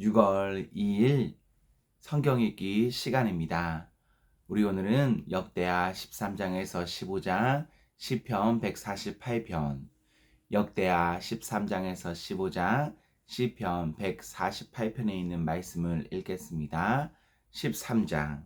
6월 2일 성경 읽기 시간입니다. 우리 오늘은 역대하 13장에서 15장, 시편 148편, 역대하 13장에서 15장, 시편 148편에 있는 말씀을 읽겠습니다. 13장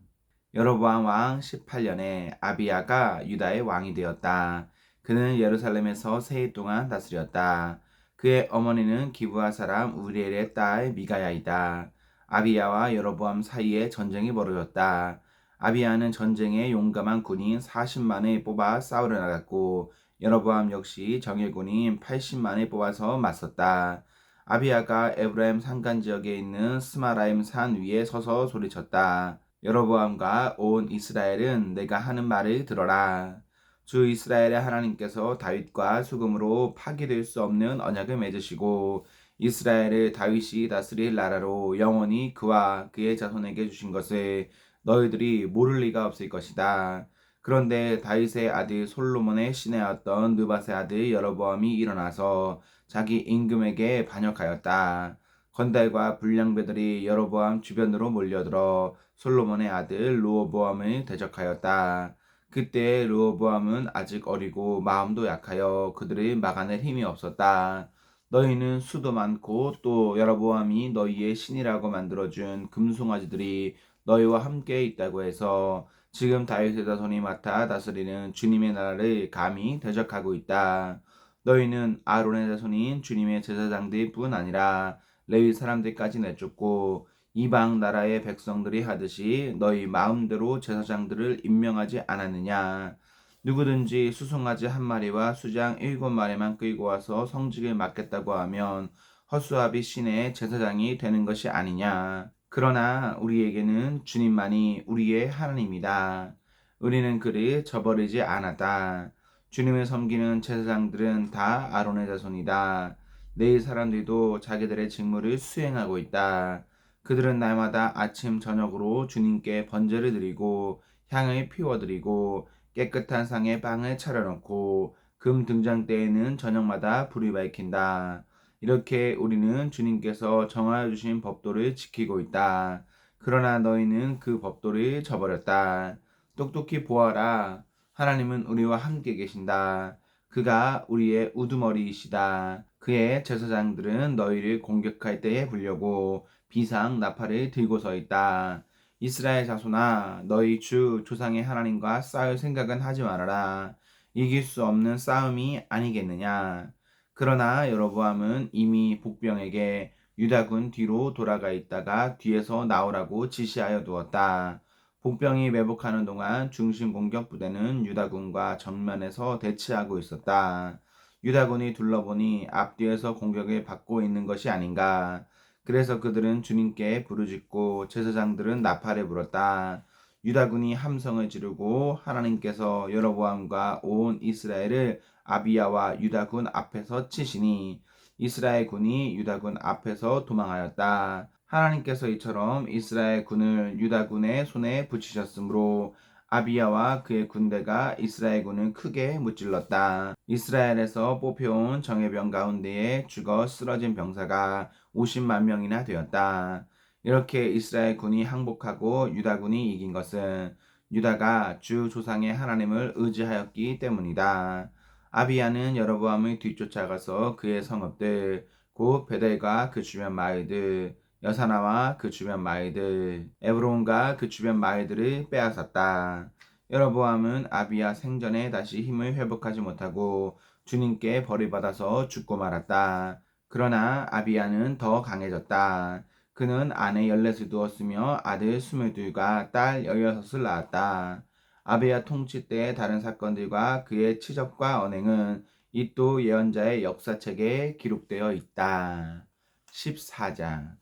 여로보암 왕 18년에 아비야가 유다의 왕이 되었다. 그는 예루살렘에서 세해 동안 다스렸다. 그의 어머니는 기부하 사람 우리엘의 딸 미가야이다. 아비야와 여로보암 사이에 전쟁이 벌어졌다. 아비야는 전쟁에 용감한 군인 40만을 뽑아 싸우러 나갔고 여로보암 역시 정예군인 80만을 뽑아서 맞섰다. 아비야가 에브라임 산간 지역에 있는 스마라임 산 위에 서서 소리쳤다. 여로보암과 온 이스라엘은 내가 하는 말을 들어라. 주 이스라엘의 하나님께서 다윗과 수금으로 파기될 수 없는 언약을 맺으시고 이스라엘을 다윗이 다스릴 나라로 영원히 그와 그의 자손에게 주신 것을 너희들이 모를 리가 없을 것이다. 그런데 다윗의 아들 솔로몬의 시내였던 느바의 아들 여로보암이 일어나서 자기 임금에게 반역하였다. 건달과 불량배들이 여로보암 주변으로 몰려들어 솔로몬의 아들 루오보암을 대적하였다. 그때 르호보암은 아직 어리고 마음도 약하여 그들을 막아낼 힘이 없었다. 너희는 수도 많고 또 여러보암이 너희의 신이라고 만들어준 금송아지들이 너희와 함께 있다고 해서 지금 다윗의 자손이 맡아 다스리는 주님의 나라를 감히 대적하고 있다. 너희는 아론의 자손인 주님의 제사장들 뿐 아니라 레위 사람들까지 내쫓고 이방 나라의 백성들이 하듯이 너희 마음대로 제사장들을 임명하지 않았느냐? 누구든지 수송아지 한 마리와 수장 일곱 마리만 끌고 와서 성직을 맡겠다고 하면 허수아비 신의 제사장이 되는 것이 아니냐? 그러나 우리에게는 주님만이 우리의 하나님이다. 우리는 그를 저버리지 않았다. 주님을 섬기는 제사장들은 다 아론의 자손이다. 내일 사람들도 자기들의 직무를 수행하고 있다. 그들은 날마다 아침 저녁으로 주님께 번제를 드리고 향을 피워드리고 깨끗한 상에 빵을 차려놓고 금 등장 때에는 저녁마다 불이 밝힌다. 이렇게 우리는 주님께서 정하여 주신 법도를 지키고 있다. 그러나 너희는 그 법도를 저버렸다. 똑똑히 보아라. 하나님은 우리와 함께 계신다. 그가 우리의 우두머리이시다. 그의 제사장들은 너희를 공격할 때에 불려고 비상 나팔을 들고 서 있다. 이스라엘 자손아 너희 주 조상의 하나님과 싸울 생각은 하지 말아라. 이길 수 없는 싸움이 아니겠느냐. 그러나 여로보암은 이미 복병에게 유다군 뒤로 돌아가 있다가 뒤에서 나오라고 지시하여 두었다. 복병이 매복하는 동안 중심 공격 부대는 유다군과 정면에서 대치하고 있었다. 유다군이 둘러보니 앞뒤에서 공격을 받고 있는 것이 아닌가. 그래서 그들은 주님께 부르짖고 제사장들은 나팔에 불었다. 유다군이 함성을 지르고 하나님께서 여로보암과 온 이스라엘을 아비야와 유다군 앞에서 치시니 이스라엘 군이 유다군 앞에서 도망하였다. 하나님께서 이처럼 이스라엘 군을 유다군의 손에 붙이셨으므로 아비야와 그의 군대가 이스라엘 군을 크게 무찔렀다. 이스라엘에서 뽑혀온 정예병 가운데에 죽어 쓰러진 병사가 50만 명이나 되었다. 이렇게 이스라엘 군이 항복하고 유다 군이 이긴 것은 유다가 주 조상의 하나님을 의지하였기 때문이다. 아비야는 여로보암을 뒤쫓아가서 그의 성읍들 곧 베델과 그 주변 마을들 여사나와 그 주변 마을들 에브론과 그 주변 마을들을 빼앗았다. 여로보암은 아비야 생전에 다시 힘을 회복하지 못하고 주님께 벌을 받아서 죽고 말았다. 그러나 아비야는 더 강해졌다. 그는 아내 열넷을 두었으며 아들 스물둘과 딸 열여섯을 낳았다. 아비야 통치 때의 다른 사건들과 그의 치적과 언행은 이 또 예언자의 역사책에 기록되어 있다. 14장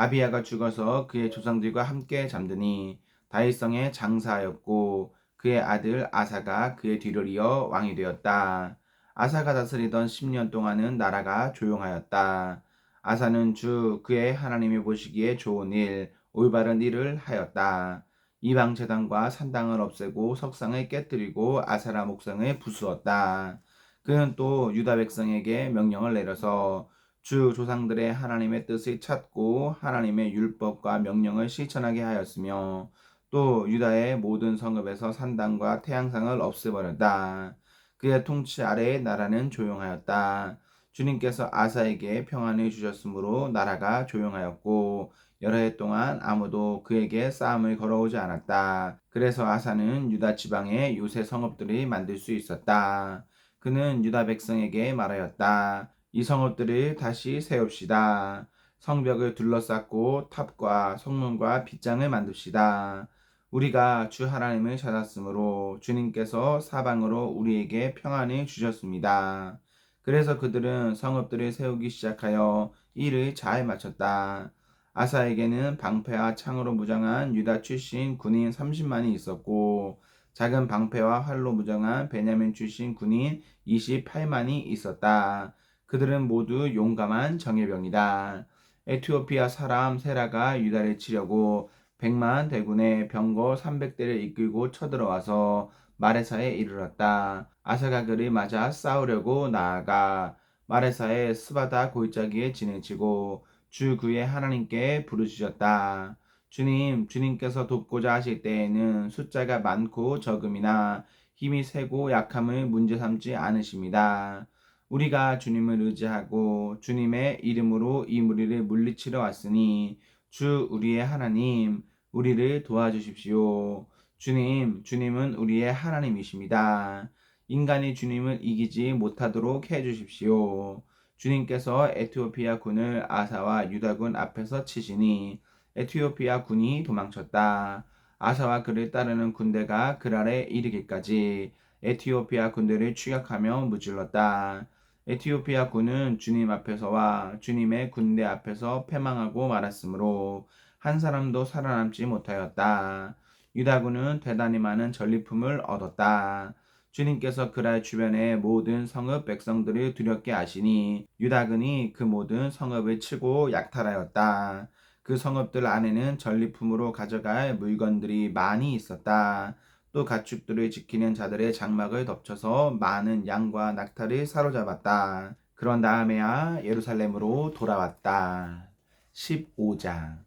아비야가 죽어서 그의 조상들과 함께 잠드니 다윗성에 장사하였고 그의 아들 아사가 그의 뒤를 이어 왕이 되었다. 아사가 다스리던 10년 동안은 나라가 조용하였다. 아사는 주 그의 하나님이 보시기에 좋은 일, 올바른 일을 하였다. 이방 제단과 산당을 없애고 석상을 깨뜨리고 아사라 목상을 부수었다. 그는 또 유다 백성에게 명령을 내려서 주 조상들의 하나님의 뜻을 찾고 하나님의 율법과 명령을 실천하게 하였으며 또 유다의 모든 성읍에서 산당과 태양상을 없애버렸다. 그의 통치 아래의 나라는 조용하였다. 주님께서 아사에게 평안을 주셨으므로 나라가 조용하였고 여러 해 동안 아무도 그에게 싸움을 걸어오지 않았다. 그래서 아사는 유다 지방에 요새 성읍들을 만들 수 있었다. 그는 유다 백성에게 말하였다. 이 성읍들을 다시 세웁시다. 성벽을 둘러쌌고 탑과 성문과 빗장을 만듭시다. 우리가 주 하나님을 찾았으므로 주님께서 사방으로 우리에게 평안을 주셨습니다. 그래서 그들은 성읍들을 세우기 시작하여 일을 잘 마쳤다. 아사에게는 방패와 창으로 무장한 유다 출신 군인 30만이 있었고 작은 방패와 활로 무장한 베냐민 출신 군인 28만이 있었다. 그들은 모두 용감한 정예병이다. 에티오피아 사람 세라가 유다를 치려고 100만 대군의 병거 300대를 이끌고 쳐들어와서 마레사에 이르렀다. 아사가 그를 맞아 싸우려고 나아가 마레사의 스바다 골짜기에 진을 치고 주 그의 하나님께 부르짖었다. 주님, 주님께서 돕고자 하실 때에는 숫자가 많고 적음이나 힘이 세고 약함을 문제 삼지 않으십니다. 우리가 주님을 의지하고 주님의 이름으로 이 무리를 물리치러 왔으니 주 우리의 하나님, 우리를 도와주십시오. 주님, 주님은 우리의 하나님이십니다. 인간이 주님을 이기지 못하도록 해 주십시오. 주님께서 에티오피아 군을 아사와 유다군 앞에서 치시니 에티오피아 군이 도망쳤다. 아사와 그를 따르는 군대가 그랄에 이르기까지 에티오피아 군대를 추격하며 무찔렀다. 에티오피아 군은 주님 앞에서와 주님의 군대 앞에서 패망하고 말았으므로 한 사람도 살아남지 못하였다. 유다군은 대단히 많은 전리품을 얻었다. 주님께서 그랄 주변의 모든 성읍 백성들을 두렵게 하시니 유다군이 그 모든 성읍을 치고 약탈하였다. 그 성읍들 안에는 전리품으로 가져갈 물건들이 많이 있었다. 또 가축들을 지키는 자들의 장막을 덮쳐서 많은 양과 낙타를 사로잡았다. 그런 다음에야 예루살렘으로 돌아왔다. 15장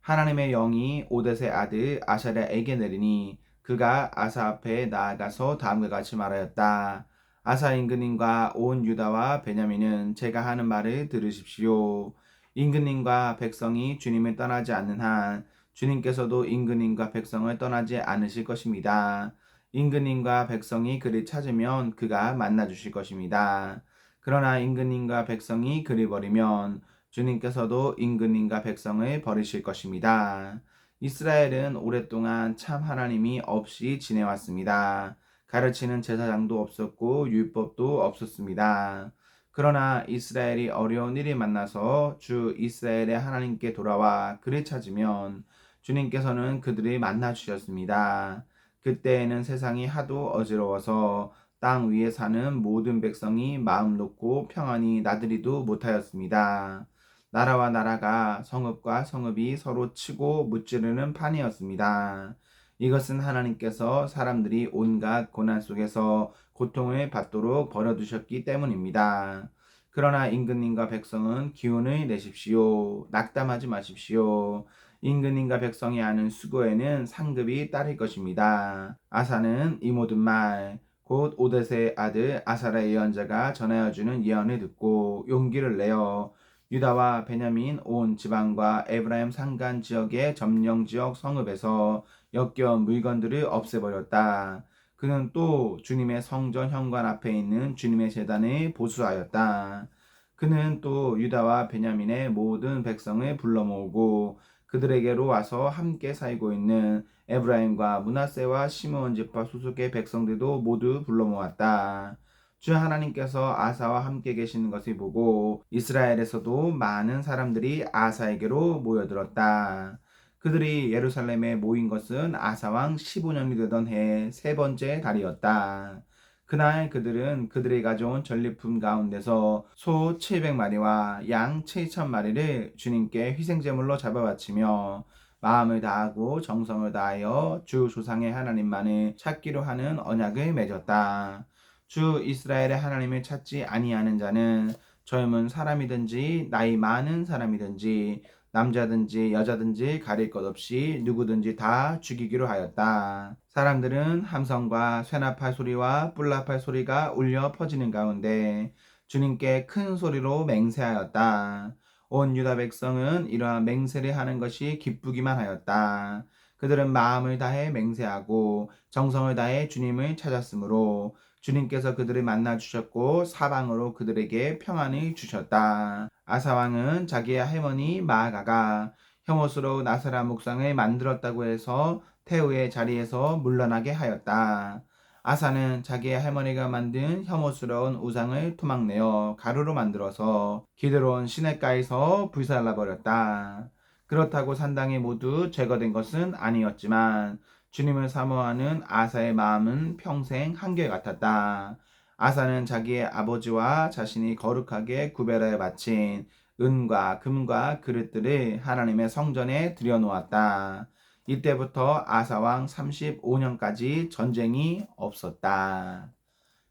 하나님의 영이 오데세 아들 아샤랴에게 내리니 그가 아사 앞에 나아가서 다음과 같이 말하였다. 아사 임금님과 온 유다와 베냐민은 제가 하는 말을 들으십시오. 임금님과 백성이 주님을 떠나지 않는 한 주님께서도 임금님과 백성을 떠나지 않으실 것입니다. 임금님과 백성이 그를 찾으면 그가 만나 주실 것입니다. 그러나 임금님과 백성이 그를 버리면 주님께서도 임금님과 백성을 버리실 것입니다. 이스라엘은 오랫동안 참 하나님이 없이 지내왔습니다. 가르치는 제사장도 없었고 율법도 없었습니다. 그러나 이스라엘이 어려운 일이 만나서 주 이스라엘의 하나님께 돌아와 그를 찾으면 주님께서는 그들을 만나 주셨습니다. 그때에는 세상이 하도 어지러워서 땅 위에 사는 모든 백성이 마음 놓고 평안히 나들이도 못하였습니다. 나라와 나라가 성읍과 성읍이 서로 치고 무찌르는 판이었습니다. 이것은 하나님께서 사람들이 온갖 고난 속에서 고통을 받도록 버려두셨기 때문입니다. 그러나 임금님과 백성은 기운을 내십시오. 낙담하지 마십시오. 임금님과 백성이 하는 수고에는 상급이 따를 것입니다. 아사는 이 모든 말, 곧 오데세의 아들 아사라의 예언자가 전하여주는 예언을 듣고 용기를 내어 유다와 베냐민 온 지방과 에브라임 산간 지역의 점령 지역 성읍에서 역겨운 물건들을 없애버렸다. 그는 또 주님의 성전 현관 앞에 있는 주님의 재단을 보수하였다. 그는 또 유다와 베냐민의 모든 백성을 불러 모으고 그들에게로 와서 함께 살고 있는 에브라임과 문하세와 시므온 지파 소속의 백성들도 모두 불러 모았다. 주 하나님께서 아사와 함께 계시는 것을 보고 이스라엘에서도 많은 사람들이 아사에게로 모여들었다. 그들이 예루살렘에 모인 것은 아사왕 15년이 되던 해 세 번째 달이었다. 그날 그들은 그들이 가져온 전리품 가운데서 소 700마리와 양 7천마리를 주님께 희생제물로 잡아 바치며 마음을 다하고 정성을 다하여 주 조상의 하나님만을 찾기로 하는 언약을 맺었다. 주 이스라엘의 하나님을 찾지 아니하는 자는 젊은 사람이든지 나이 많은 사람이든지 남자든지 여자든지 가릴 것 없이 누구든지 다 죽이기로 하였다. 사람들은 함성과 쇠나팔 소리와 뿔나팔 소리가 울려 퍼지는 가운데 주님께 큰 소리로 맹세하였다. 온 유다 백성은 이러한 맹세를 하는 것이 기쁘기만 하였다. 그들은 마음을 다해 맹세하고 정성을 다해 주님을 찾았으므로 주님께서 그들을 만나 주셨고 사방으로 그들에게 평안을 주셨다. 아사 왕은 자기의 할머니 마아가가 혐오스러운 나사라 묵상을 만들었다고 해서 태우의 자리에서 물러나게 하였다. 아사는 자기의 할머니가 만든 혐오스러운 우상을 토막내어 가루로 만들어서 기드론 시냇가에서 불살라 버렸다. 그렇다고 산당이 모두 제거된 것은 아니었지만 주님을 사모하는 아사의 마음은 평생 한결같았다. 아사는 자기의 아버지와 자신이 거룩하게 구별하여 바친 은과 금과 그릇들을 하나님의 성전에 들여놓았다. 이때부터 아사왕 35년까지 전쟁이 없었다.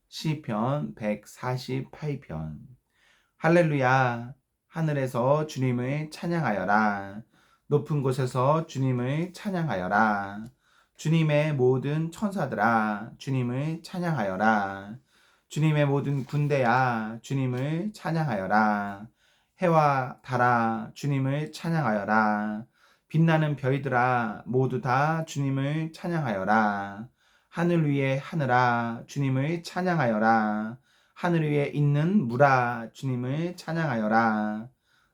시편 148편. 할렐루야. 하늘에서 주님을 찬양하여라. 높은 곳에서 주님을 찬양하여라. 주님의 모든 천사들아 주님을 찬양하여라 주님의 모든 군대야 주님을 찬양하여라 해와 달아 주님을 찬양하여라 빛나는 별들아 모두 다 주님을 찬양하여라. 하늘 위에 하늘아 주님을 찬양하여라. 하늘 위에 있는 물아 주님을 찬양하여라.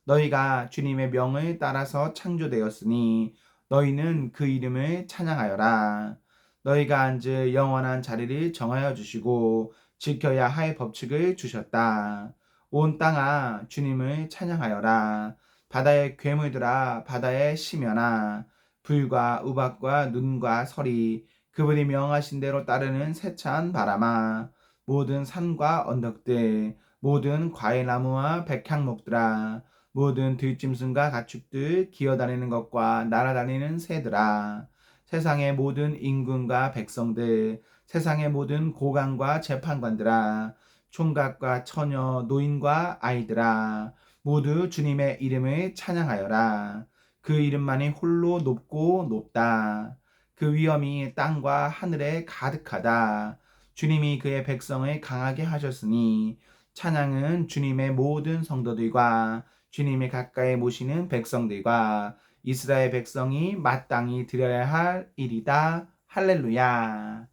너희가 주님의 명을 따라서 창조되었으니 너희는 그 이름을 찬양하여라. 너희가 앉을 영원한 자리를 정하여 주시고 지켜야 할 법칙을 주셨다. 온 땅아 주님을 찬양하여라. 바다의 괴물들아 바다의 심연아 불과 우박과 눈과 서리 그분이 명하신 대로 따르는 세찬 바람아 모든 산과 언덕들 모든 과일나무와 백향목들아 모든 들짐승과 가축들 기어다니는 것과 날아다니는 새들아 세상의 모든 임금과 백성들 세상의 모든 고관과 재판관들아 총각과 처녀 노인과 아이들아 모두 주님의 이름을 찬양하여라. 그 이름만이 홀로 높고 높다. 그 위엄이 땅과 하늘에 가득하다. 주님이 그의 백성을 강하게 하셨으니 찬양은 주님의 모든 성도들과 주님이 가까이 모시는 백성들과 이스라엘 백성이 마땅히 드려야 할 일이다. 할렐루야.